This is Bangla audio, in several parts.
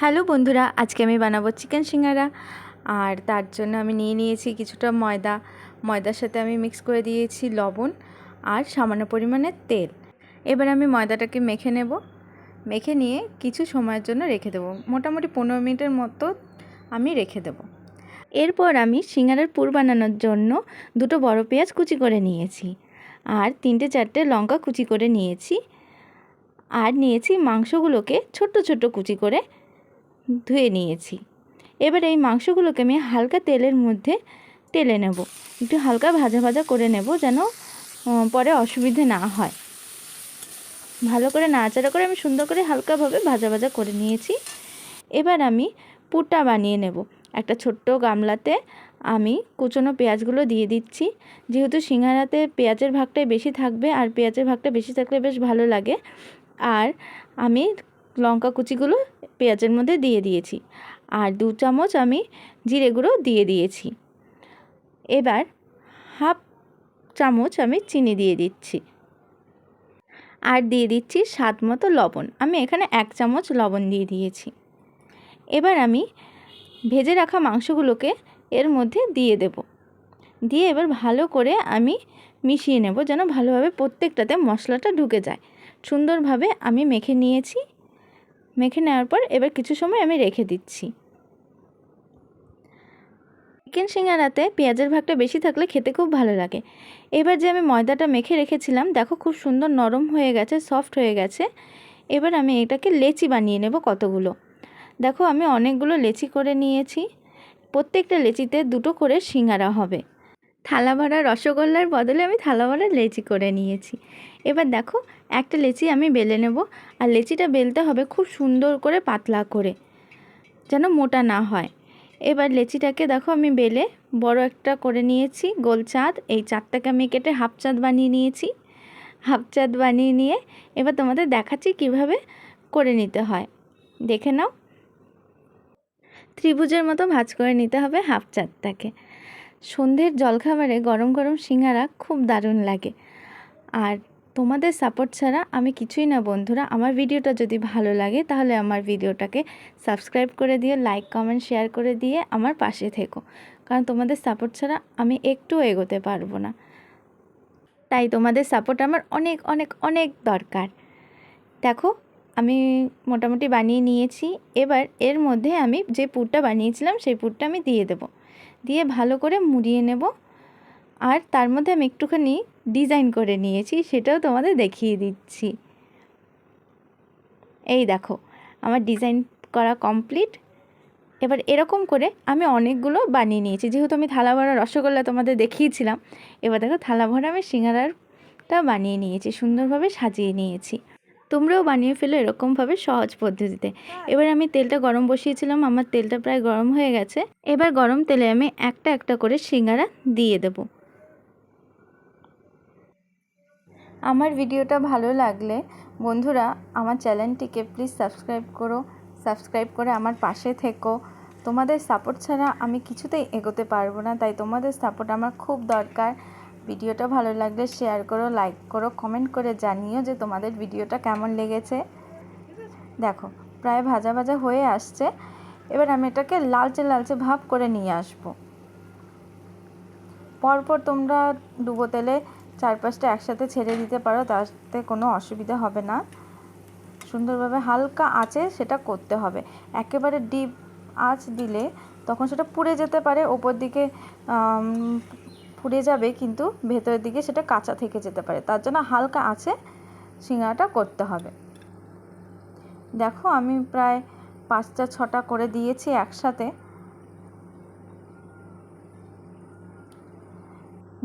হ্যালো বন্ধুরা, আজকে আমি বানাবো চিকেন সিঙ্গারা। আর তার জন্য আমি নিয়ে নিয়েছি কিছুটা ময়দা। ময়দার সাথে আমি মিক্স করে দিয়েছি লবণ আর সামান্য পরিমাণে তেল। এবার আমি ময়দাটাকে মেখে নেব। মেখে নিয়ে কিছু সময়ের জন্য রেখে দেবো। মোটামুটি পনেরো মিনিটের মতো আমি রেখে দেবো। এরপর আমি সিঙ্গারার পুর বানানোর জন্য দুটো বড় পেঁয়াজ কুচি করে নিয়েছি আর তিনটে চারটে লঙ্কা কুচি করে নিয়েছি। আর নিয়েছি মাংসগুলোকে ছোট্ট ছোট্ট কুচি করে ধুয়ে নিয়েছি। এবার এই মাংসগুলোকে আমি হালকা তেলের মধ্যে তেলে নেব। একটু হালকা ভাজা ভাজা করে নেব যেন পরে অসুবিধে না হয়। ভালো করে নাড়াচাড়া করে আমি সুন্দর করে হালকাভাবে ভাজা ভাজা করে নিয়েছি। এবার আমি পুরটা বানিয়ে নেব। একটা ছোট্ট গামলাতে আমি কুচনো পেঁয়াজগুলো দিয়ে দিচ্ছি। যেহেতু সিঙ্গারাতে পেঁয়াজের ভাগটাই বেশি থাকবে, আর পেঁয়াজের ভাগটা বেশি থাকলে বেশ ভালো লাগে। আর আমি লঙ্কা কুচিগুলো পেঁয়াজের মধ্যে দিয়ে দিয়েছি। আর দু চামচ আমি জিরে গুঁড়ো দিয়ে দিয়েছি। এবার হাফ চামচ আমি চিনি দিয়ে দিচ্ছি। আর দিয়ে দিচ্ছি স্বাদ মতো লবণ। আমি এখানে এক চামচ লবণ দিয়ে দিয়েছি। এবার আমি ভেজে রাখা মাংসগুলোকে এর মধ্যে দিয়ে দেব। দিয়ে এবার ভালো করে আমি মিশিয়ে নেব যেন ভালোভাবে প্রত্যেকটাতে মশলাটা ঢুকে যায়। সুন্দরভাবে আমি মেখে নিয়েছি। মেখে নেওয়ার পর এবার কিছু সময় আমি রেখে দিচ্ছি। চিকেন সিঙ্গারাতে পেঁয়াজের ভাগটা বেশি থাকলে খেতে খুব ভালো লাগে। এবার যে আমি ময়দাটা মেখে রেখেছিলাম, দেখো খুব সুন্দর নরম হয়ে গেছে সফট হয়ে গেছে। এবার আমি এটাকে লেচি বানিয়ে নেব কতগুলো। দেখো আমি অনেকগুলো লেচি করে নিয়েছি। প্রত্যেকটা লেচিতে দুটো করে সিঙ্গারা হবে। থালা ভরা রসগোল্লার বদলে আমি থালা ভরা লেচি করে নিয়েছি। এবার দেখো, একটা লেচি আমি বেলে নেব আর লেচিটা বেলতে হবে খুব সুন্দর করে পাতলা করে, যেন মোটা না হয়। এবার লেচিটাকে দেখো আমি বেলে বড় একটা করে নিয়েছি, গোল চাঁদ। এই চাঁদটাকে আমি কেটে হাফ চাঁদ বানিয়ে নিয়েছি। হাফ চাঁদ বানিয়ে নিয়ে এবার তোমাদের দেখাচ্ছি কীভাবে করে নিতে হয়। দেখে নাও। ত্রিভুজের মতো ভাজ করে নিতে হবে হাফ চাঁদটাকে। সন্ধ্যের জলখাবারে গরম গরম সিঙ্গারা খুব দারুণ লাগে। আর তোমাদের সাপোর্ট ছাড়া আমি কিছুই না বন্ধুরা, আমার ভিডিওটা যদি ভালো লাগে তাহলে আমার ভিডিওটাকে সাবস্ক্রাইব করে দিয়ে লাইক কমেন্ট শেয়ার করে দিয়ে আমার পাশে থেকো। কারণ তোমাদের সাপোর্ট ছাড়া আমি একটু এগোতে পারব না। তাই তোমাদের সাপোর্ট আমার অনেক অনেক অনেক দরকার। দেখো, আমি মোটামুটি বানিয়ে নিয়েছি। এবার এর মধ্যে আমি যে পুরটা বানিয়েছিলাম সেই পুরটা আমি দিয়ে দেব। দিয়ে ভালো করে মুড়িয়ে নেব। আর তার মধ্যে আমি একটুখানি ডিজাইন করে নিয়েছি, সেটাও তোমাদের দেখিয়ে দিচ্ছি। এই দেখো, আমার ডিজাইন করা কমপ্লিট। এবার এরকম করে আমি অনেকগুলো বানিয়ে নিয়েছি। যেহেতু আমি থালা ভরা রসগোল্লা তোমাদের দেখিয়েছিলাম, এবার দেখো থালা ভরা আমি সিঙ্গারাটা বানিয়ে নিয়েছি, সুন্দরভাবে সাজিয়ে নিয়েছি। তোমরাও বানিয়ে ফেলো এরকমভাবে সহজ পদ্ধতিতে। এবার আমি তেলটা গরম বসিয়েছিলাম আমার তেলটা প্রায় গরম হয়ে গেছে। এবার গরম তেলে আমি একটা একটা করে সিঙ্গারা দিয়ে দেবো। আমার ভিডিওটা ভালো লাগলে বন্ধুরা আমার চ্যানেলটিকে প্লিজ সাবস্ক্রাইব করো সাবস্ক্রাইব করে আমার পাশে থেকো। তোমাদের সাপোর্ট ছাড়া আমি কিছুতেই এগোতে পারব না তাই তোমাদের সাপোর্ট আমার খুব দরকার। ভিডিওটা ভালো লাগলে শেয়ার করো লাইক করো কমেন্ট করে জানিও যে তোমাদের ভিডিওটা কেমন লেগেছে। দেখো, প্রায় ভাজা ভাজা হয়ে আসছে। এবার আমি এটাকে লালচে লালচে ভাব করে নিয়ে আসব। পরপর তোমরা ডুবো তেলে চার পাঁচটা একসাথে ছেড়ে দিতে পারো, তাতে কোনো অসুবিধা হবে না। সুন্দরভাবে হালকা আঁচে সেটা করতে হবে। একেবারে ডিপ আঁচ দিলে তখন সেটা পুড়ে যেতে পারে। ওপর দিকে পুড়ে যাবে, কিন্তু ভেতরের দিকে সেটা কাঁচা থেকে যেতে পারে। তার জন্য হালকা আছে সিঙ্গারাটা করতে হবে। দেখো, আমি প্রায় পাঁচটা, ছটা করে দিয়েছি একসাথে।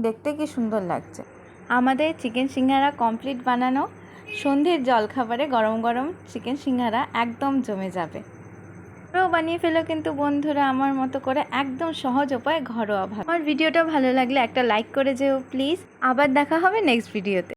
দেখতে কি সুন্দর লাগছে। আমাদের চিকেন সিঙ্গারা কমপ্লিট বানানো। সন্ধ্যের জলখাবারে গরম গরম চিকেন সিঙ্গারা একদম জমে যাবে। ঘরোয়া বানিয়ে ফেলো কিন্তু বন্ধুরা আমার মতো করে একদম সহজ উপায় ঘরোয়া ভাবে আমার ভিডিওটা ভালো লাগলে একটা লাইক করে যেও প্লিজ আবার দেখা হবে নেক্সট ভিডিওতে